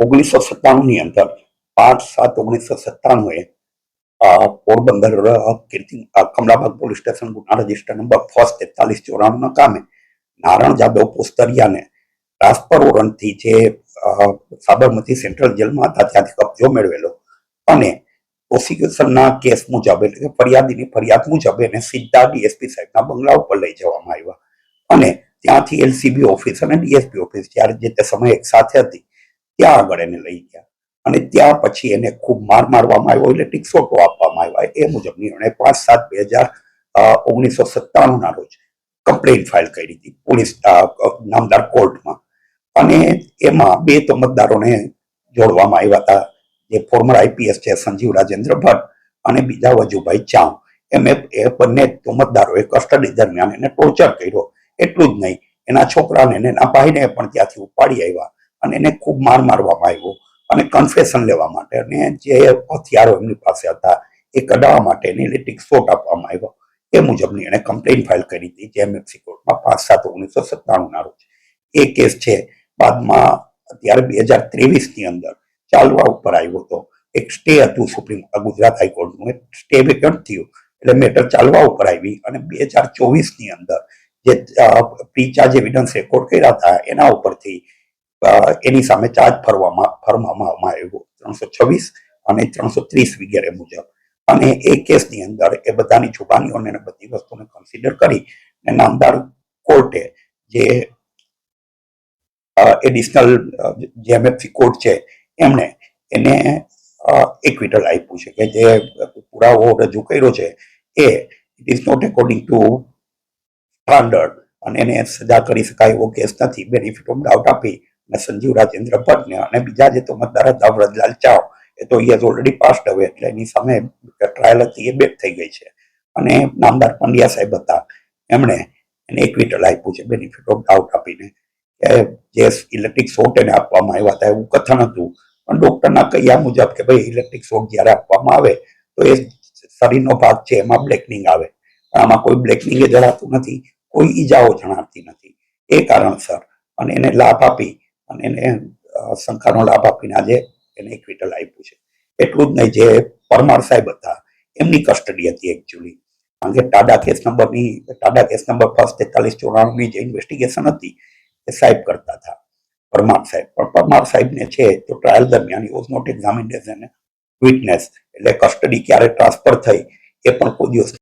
ઓગણીસો સત્તાણુંની અંદર પાંચ સાત ઓગણીસો સત્તાણુંએ પોરબંદર કીર્તિ કમલાબાગ પોલીસ સ્ટેશન ગુના રજિસ્ટર નંબર ફર્સ્ટ તેતાલીસ ચોરાણુંના કામે નારાયણ જાદવ પોસ્તરિયાને ટ્રાન્સફર વોરંટથી જે સાબરમતી સેન્ટ્રલ જેલમાં હતા, ત્યાંથી કબજો મેળવેલો અને પ્રોસિક્યુશનના કેસ મુજબ એટલે કે ફરિયાદીની ફરિયાદ મુજબ એને સીધા ડીએસપી સાહેબના બંગલા ઉપર લઈ જવામાં આવ્યા. અને ત્યાંથી એલસીબી ઓફિસ અને ડીએસપી ઓફિસ જ્યારે જે તે સમયે એક સાથે હતી ત્યાં આગળ એને લઈ ગયા. અને ત્યાં પછી એને ખૂબ માર મારવામાં આવ્યો, એટલે શોટો આપવામાં આવ્યા. એ મુજબ નિર્ણય પાંચ સાત બે હજાર ઓગણીસો સત્તાણું ના રોજ કમ્પ્લેન ફાઇલ કરી હતી પોલીસ નામદાર કોર્ટમાં. અને એમાં બે તોમતદારોને જોડવામાં આવ્યા હતા. જે ફોર્મર આઈપીએસ છે, સંજીવ રાજેન્દ્ર ભટ્ટ અને બીજા વજુભાઈ ચાવ. એમ, એ બંને તોમતદારોએ કસ્ટડી દરમિયાન એને ટોર્ચર કર્યો. એટલું જ નહીં, એના છોકરાને એના ભાઈને પણ ત્યાંથી ઉપાડી આવ્યા. અને એને ખૂબ માર મારવામાં આવ્યો અને કન્ફેશન લેવા માટે. અને જે હથિયારો એમની પાસે હતા, એ કઢાવવા માટે એને ઇલેક્ટ્રિક શોટ આપવામાં આવ્યો. એ મુજબની એણે કમ્પ્લેન ફાઇલ કરી હતી જેએમએફસી કોર્ટમાં પાંચ સાત ઓગણીસો સત્તાણું ના રોજ. એ કેસ છે, બાદમાં અત્યારે બે હજાર ત્રેવીસની અંદર ચાલવા ઉપર આવ્યો હતો. એક સ્ટે હતું સુપ્રીમ ગુજરાત હાઈકોર્ટનું એક સ્ટે વેકન્ટ થયું. એટલે મેટર ચાલવા ઉપર આવી અને બે હજાર ચોવીસની અંદર જે પ્રી ચાર્જ એવિડન્સ રેકોર્ડ કર્યા હતા, એના ઉપરથી એની સામે ચાર્જ ફરવામાં ફરવામાં આવ્યો. ત્રણસો છવ્વીસ અને ત્રણસો ત્રીસ વગેરે મુજબ. અને એ કેસની અંદર એ બધાની અને બધી વસ્તુને કન્સિડર કરી અને નામદાર કોર્ટે જે એડિશનલ જેએમએફસી કોર્ટ છે, એમણે એને એક્વિટલ આપ્યું છે. કે જે પુરાવો રજૂ કર્યો છે, એ it is not according to standard અને એને સજા કરી શકાય એવો કેસ નથી. બેનિફિટ ઓફ ડાઉટ આપી અને સંજીવ રાજેન્દ્ર ભટ્ટને અને બીજા જે તો મતદાર હતા વ્રજલાલ ચાવ એ તો યસ ઓલરેડી પાસ્ટ હવે એટલે એની સામે ટ્રાયલ હતી, એ બેક થઈ ગઈ છે. અને નામદાર પંડ્યા સાહેબ હતા, એમણે એને ઇક્વિટલ આપ્યું છે બેનિફિટ ઓફ ડાઉટ આપીને કે જે ઇલેક્ટ્રિક શોટ એને આપવામાં આવ્યા હતા, એવું કથન હતું. પણ ડૉક્ટરના કહ્યા મુજબ કે ભાઈ ઇલેક્ટ્રિક શોટ જ્યારે આપવામાં આવે, તો એ શરીરનો ભાગ છે, એમાં બ્લેકનિંગ આવે. પણ આમાં કોઈ બ્લેકનિંગ જણાતું નથી, કોઈ ઈજાઓ જણાતી નથી. એ કારણસર અને એને લાભ આપી અને એને શંકાનો લાભ આપીને આજે એને ઇક્વિટલ આપ્યું છે. એટલું જ નહીં, જે પરમાર સાહેબ હતા, એમની કસ્ટડી હતી એકચ્યુઅલી કારણ કે ટાડા કેસ નંબરની, ટાડા કેસ નંબર ફર્સ્ટ તેતાલીસ ચોરાણુંની જે ઇન્વેસ્ટિગેશન હતી, એ સાહેબ કરતા હતા, પરમાર સાહેબ. પણ પરમાર સાહેબને છે, તો ટ્રાયલ દરમિયાન વોઝ નોટ એક્ઝામિનેશન વિટનેસ એટલે કસ્ટડી ક્યારે ટ્રાન્સફર થઈ, એ પણ કોઈ દિવસ